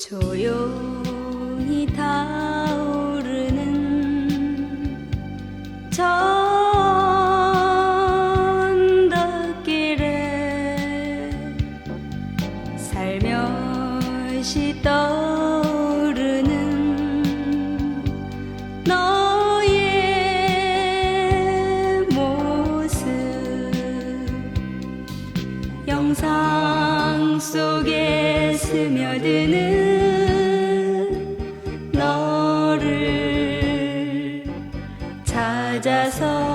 조용 जसो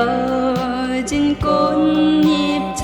베어진 꽃잎처럼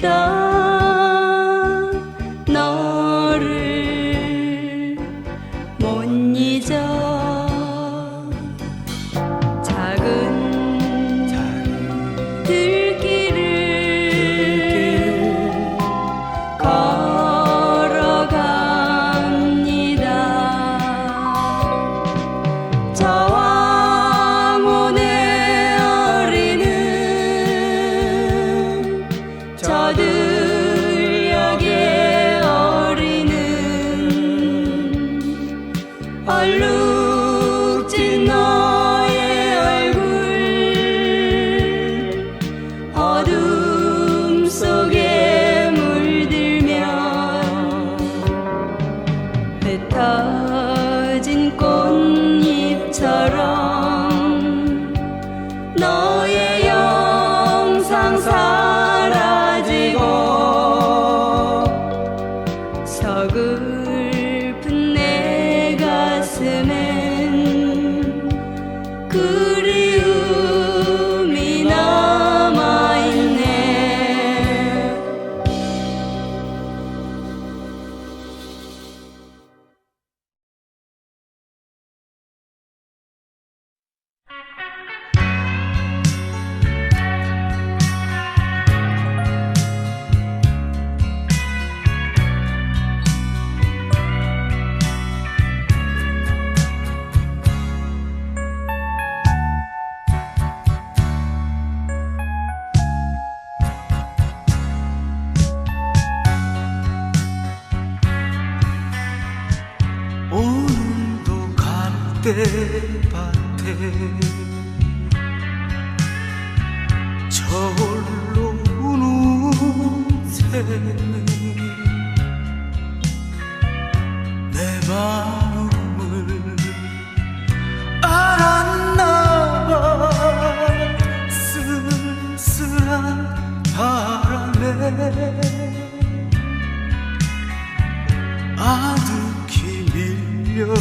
the good. 그대밭에 저홀로 우는 새는 내 마음을 알았나봐. 쓸쓸한 바람에 아득히 밀려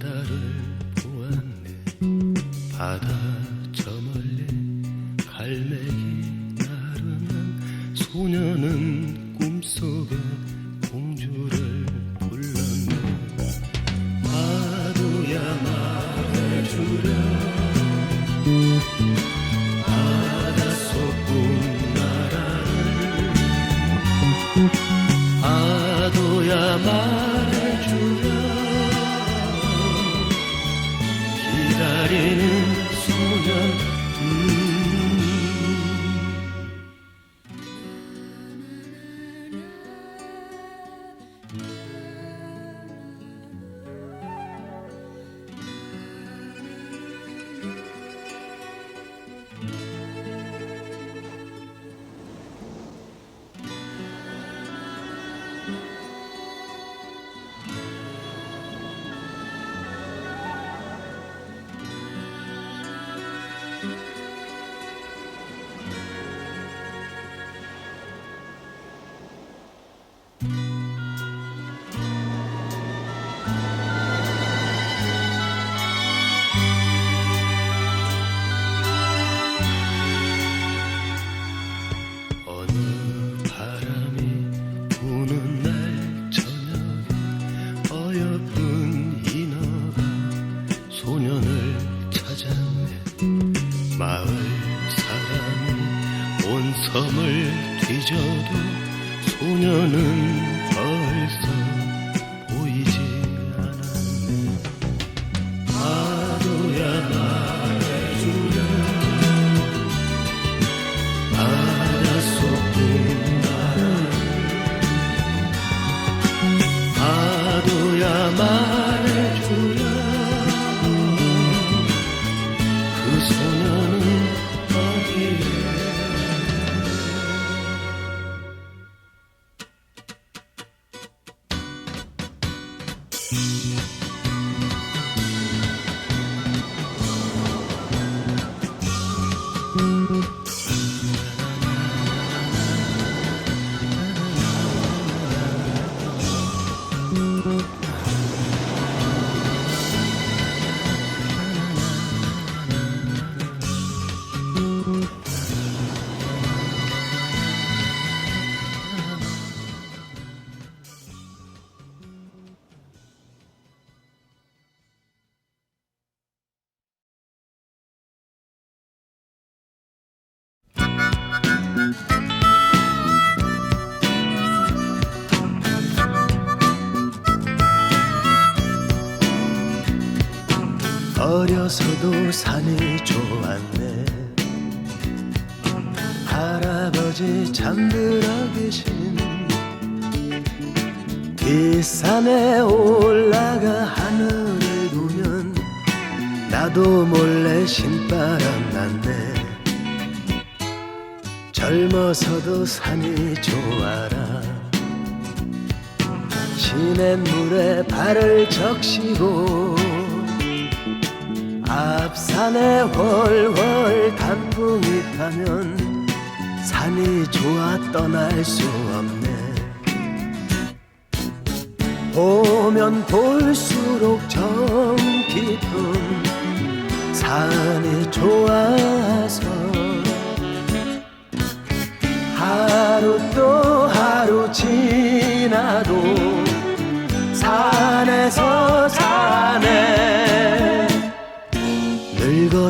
바다를 보았네. 바다 어려서도 산이 좋았네. 할아버지 잠들어 계신 뒷산에 올라가 하늘을 보면 나도 몰래 신바람 났네. 젊어서도 산이 좋아라. 시냇물에 발을 적시고 앞산에 훨훨 단풍이 타면 산이 좋아 떠날 수 없네. 보면 볼수록 정 깊은 산이 좋아서 하루 또 하루 지나도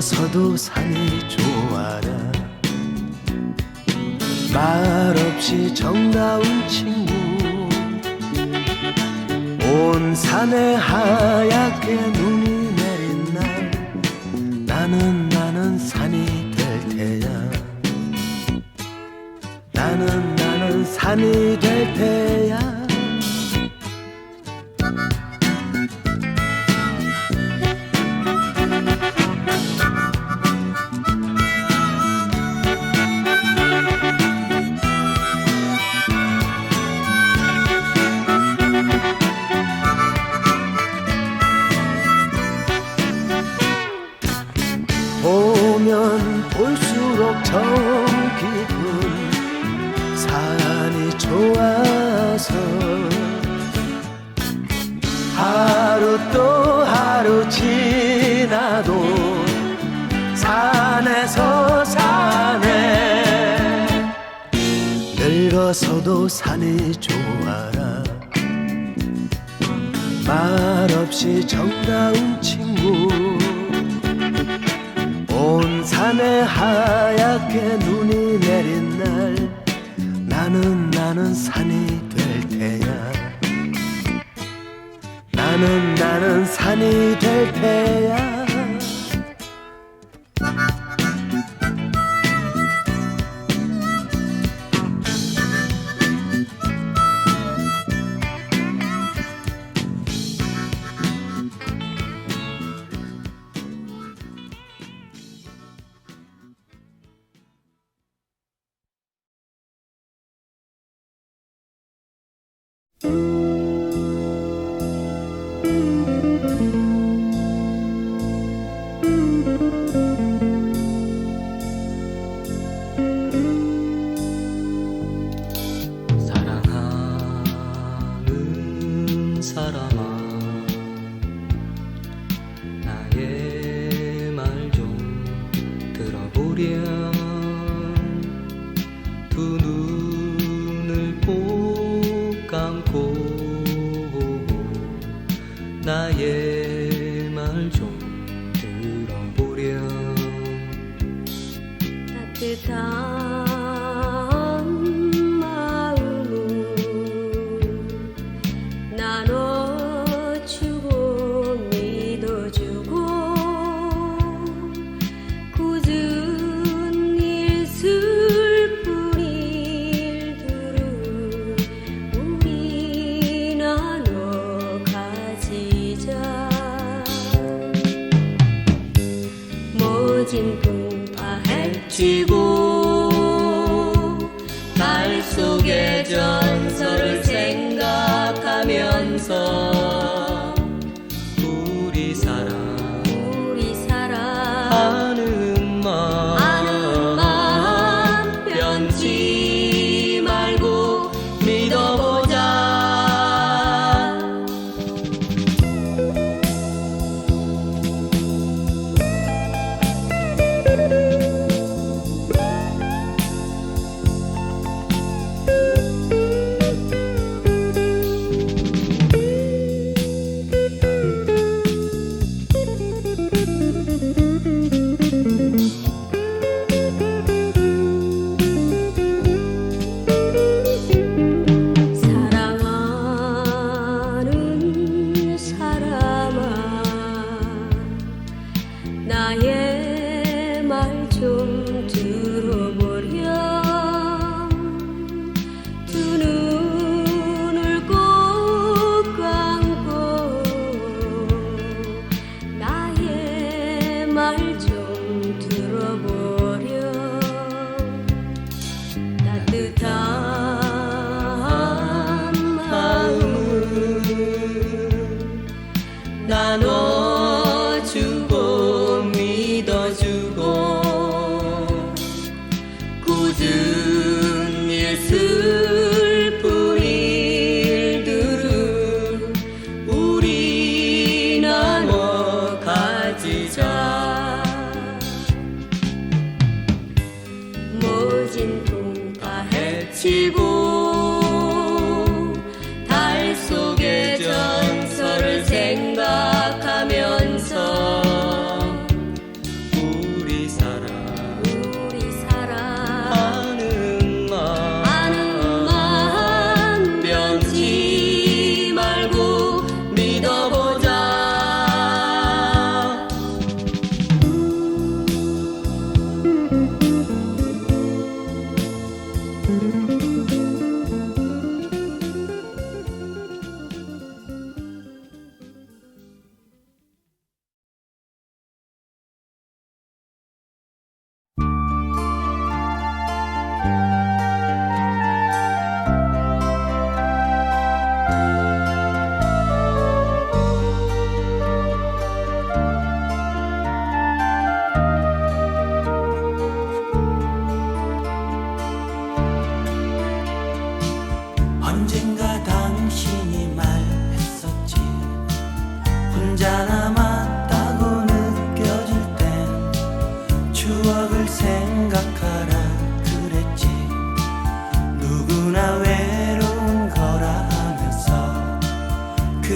늙어서도 산이 좋아라 말없이 정다운 친구. 온 산에 하얗게 눈이 내린 날 나는 나는 산이 될 테야. 나는 나는 산이 될 테야 정 깊은 산이 좋아서 하루 또 하루 지나도 산에서 사네 늙어서도 산이 좋아라. 말없이 정다운 친구 온 산에 하얗게 눈이 내린 날 나는 나는 산이 될 테야 나는 나는 산이 될 테야 soon 헤치고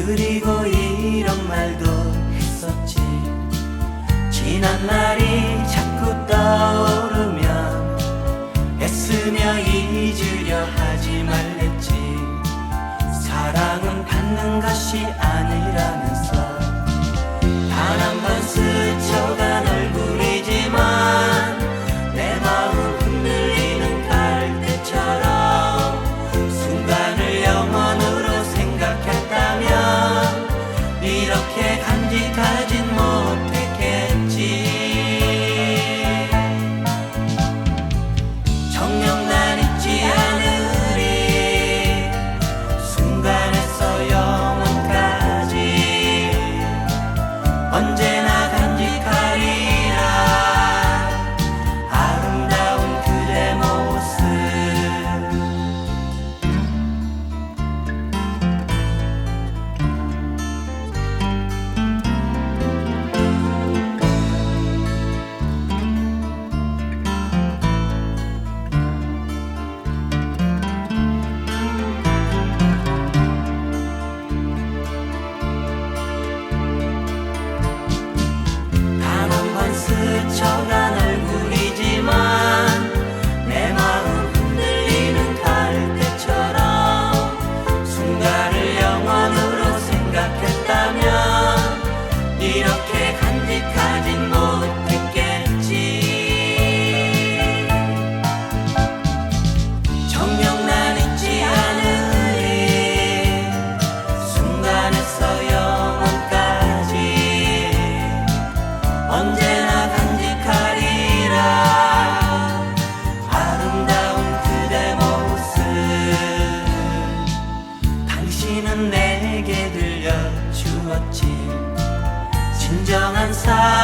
그리고 이런 말도 했었지. 지난 날이 진정한 사랑.